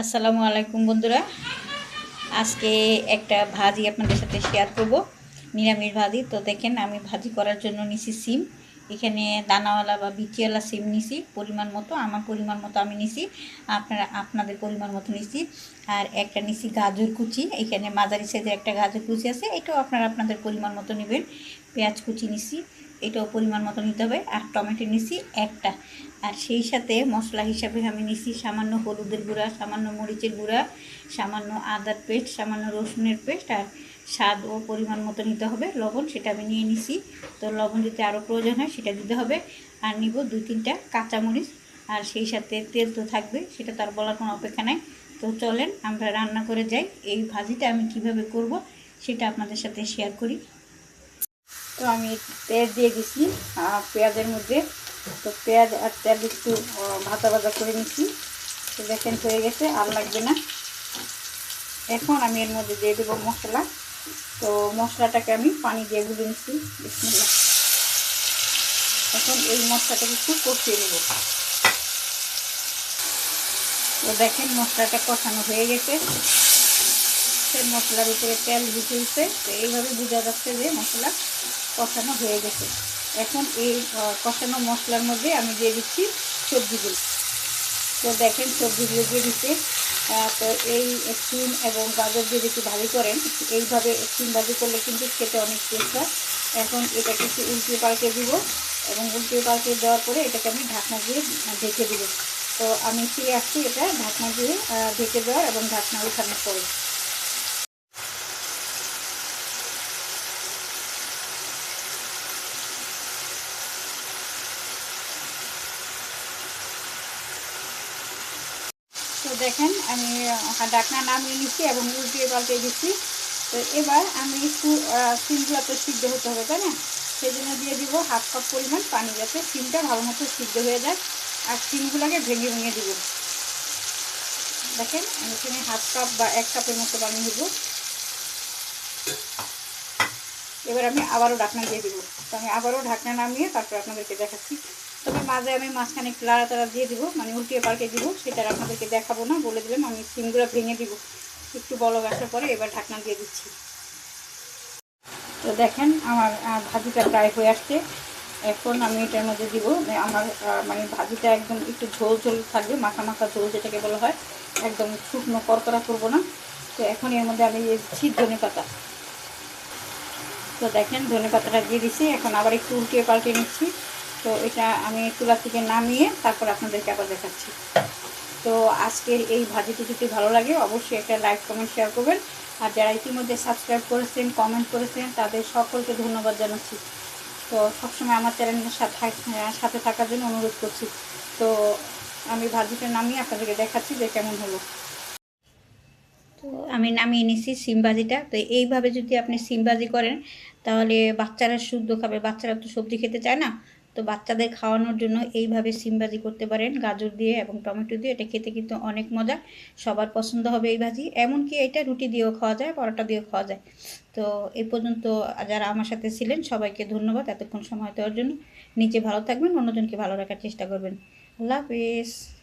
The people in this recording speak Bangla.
আসসালামু আলাইকুম বন্ধুরা। আজকে একটা ভাজি আপনাদের সাথে শেয়ার করব। নিরামিষ ভাজি। তো দেখেন আমি ভাজি করার জন্য নিছি সিম। এখানে দানাওয়ালা বা বিচিওয়ালা সিম নিছি, পরিমাণ মতো, আমার পরিমাণ মতো আমি নিছি, আপনারা, আপনাদের পরিমাণ মতো নিছি, আর একটা নিছি গাজর কুচি, এখানে মাঝারি সাইজের একটা গাজর কুচি আছে, এটাও আপনারা আপনাদের পরিমাণ মতো নেবেন, পেঁয়াজ কুচি নিছি, এটাও পরিমাণ মতো নিতে হবে, আর টমেটো নিছি একটা, আর সেই সাথে মশলা হিসাবে আমি নিছি সামান্য হলুদের গুঁড়া, সামান্য মরিচের গুঁড়া, সামান্য আদার পেস্ট, সামান্য রসুনের পেস্ট, আর স্বাদ ও পরিমাণ মতো নিতে হবে। লবণ সেটা আমি নিয়ে নিছি। তো লবণ যদি আরও প্রয়োজন হয় সেটা দিতে হবে। আর নিব দুই তিনটা কাঁচামরিচ। আর সেই সাথে তেল তো থাকবে, সেটা তার বলার কোনো অপেক্ষা নাই। তো চলেন আমরা রান্না করে যাই। এই ভাজিটা আমি কীভাবে করব সেটা আপনাদের সাথে শেয়ার করি। তো আমি তেল দিয়ে দিছি পেঁয়াজের মধ্যে। তো পেঁয়াজ আর তেল একটু ভাজা ভাজা করে নিচ্ছি তো দেখেন হয়ে গেছে, আর লাগবে না। এখন আমি এর মধ্যে দিয়ে দেবো মশলা। তো মশলাটাকে আমি পানি দিয়ে গুলে নিচ্ছি। এখন এই মশলাটাকে একটু কষিয়ে নেব। তো দেখেন মশলাটা কষানো হয়ে গেছে। সেই মশলার উপরে তেল বুঝে উঠছে তো এইভাবে বোঝা যাচ্ছে যে মশলা কষানো হয়ে গেছে। এখন এই কষানো মশলার মধ্যে আমি দিয়ে দিচ্ছি সবজিগুলো। তো দেখেন সবজিগুলো দিয়ে দিচ্ছে। তো এই সিম এবং গাজর দিয়ে যদি ভাজি করেন, এইভাবে সিম ভাজি করলে কিন্তু খেতে অনেক টেস্ট হয়। এখন এটা কিছু উল্টিয়ে পাল্টে দিব এবং উল্টিয়ে পাল্টে দেওয়ার পরে এটাকে আমি ঢাকনা দিয়ে ঢেকে দিব। তো আমি ফিরে আসছি এটা ঢাকনা দিয়ে ঢেকে দেওয়ার এবং ঢাকনা উঠানোর পরে। তো দেখেন, আমি ডাকনা নামিয়ে নিচ্ছি এবং উল্টিয়ে পাল্টে দিচ্ছি। তো এবার আমি একটু সিমগুলো তো সিদ্ধ হতে হবে, তাই না? সেই জন্য দিয়ে দিব হাফ কাপ পরিমাণ পানি যাতে সিমটা ভালো মতো সিদ্ধ হয়ে যায়। আর সিমগুলোকে ভেঙে ভেঙে দিব। দেখেন, আমি এখানে হাফ কাপ বা এক কাপের মতো পানি দিব এবার আমি আবারও ঢাকনা দিয়ে দিব। তো আমি আবারও ঢাকনা নামিয়ে তারপর আপনাদেরকে দেখাচ্ছি। তবে মাঝে আমি মাঝখানে একটু লাড়াতাড়া দিয়ে দিব মানে উল্টিয়ে পাল্টে দিব, সেটা আপনাদেরকে দেখাবো না, বলে দিলাম, আমি সিমগুলো ভেঙে দিব। একটু বলক আসার পরে এবার ঢাকনা দিয়ে দিচ্ছি। তো দেখেন, আমার ভাজিটা প্রায় হয়ে আসছে। এখন আমি এটার মধ্যে দিব আমার মানে ভাজিটা একদম একটু ঝোল ঝোল থাকবে, মাখা মাখা ঝোল যেটাকে বলা হয়, একদম শুকনো করকরা করব না। তো এখন এর মধ্যে আমি দিচ্ছি ধনে পাতা। তো দেখেন, ধনে পাতাটা দিয়ে দিচ্ছি, এখন আবার একটু উল্টিয়ে পাল্টে নিচ্ছি। তো এটা আমি চুলা থেকে নামিয়ে তারপর আপনাদেরকে আবার দেখাচ্ছি। তো আজকের এই ভাজিটি যদি ভালো লাগে, অবশ্যই একটা লাইক, কমেন্ট শেয়ার করবেন। আর যারা ইতিমধ্যে সাবস্ক্রাইব করেছেন কমেন্ট করেছেন, তাদের সকলকে ধন্যবাদ জানাচ্ছি। তো সবসময় আমার চ্যানেলের সাথে সাথে থাকার জন্য অনুরোধ করছি। তো আমি ভাজিটা নামিয়ে আপনাদেরকে দেখাচ্ছি যে কেমন হলো। তো আমি নামিয়ে নিছি সিমবাজিটা তো এইভাবে যদি আপনি সিমবাজি করেন, তাহলে বাচ্চারা শুদ্ধ খাবে। বাচ্চারা তো সবজি খেতে চায় না। তো বাচ্চাদের খাওয়ানোর জন্য এইভাবে সিমবাজি করতে পারেন, গাজর দিয়ে এবং টমেটো দিয়ে। এটা খেতে কিন্তু অনেক মজা, সবার পছন্দ হবে এই ভাজি। এমনকি এটা রুটি দিয়েও খাওয়া যায়, পরোটা দিয়েও খাওয়া যায়। তো এ পর্যন্ত যারা আমার সাথে ছিলেন, সবাইকে ধন্যবাদ এতক্ষণ সময় দেওয়ার জন্য। নিচে ভালো থাকবেন, অন্যজনকে ভালো রাখার চেষ্টা করবেন। আল্লাহ হাফিজ।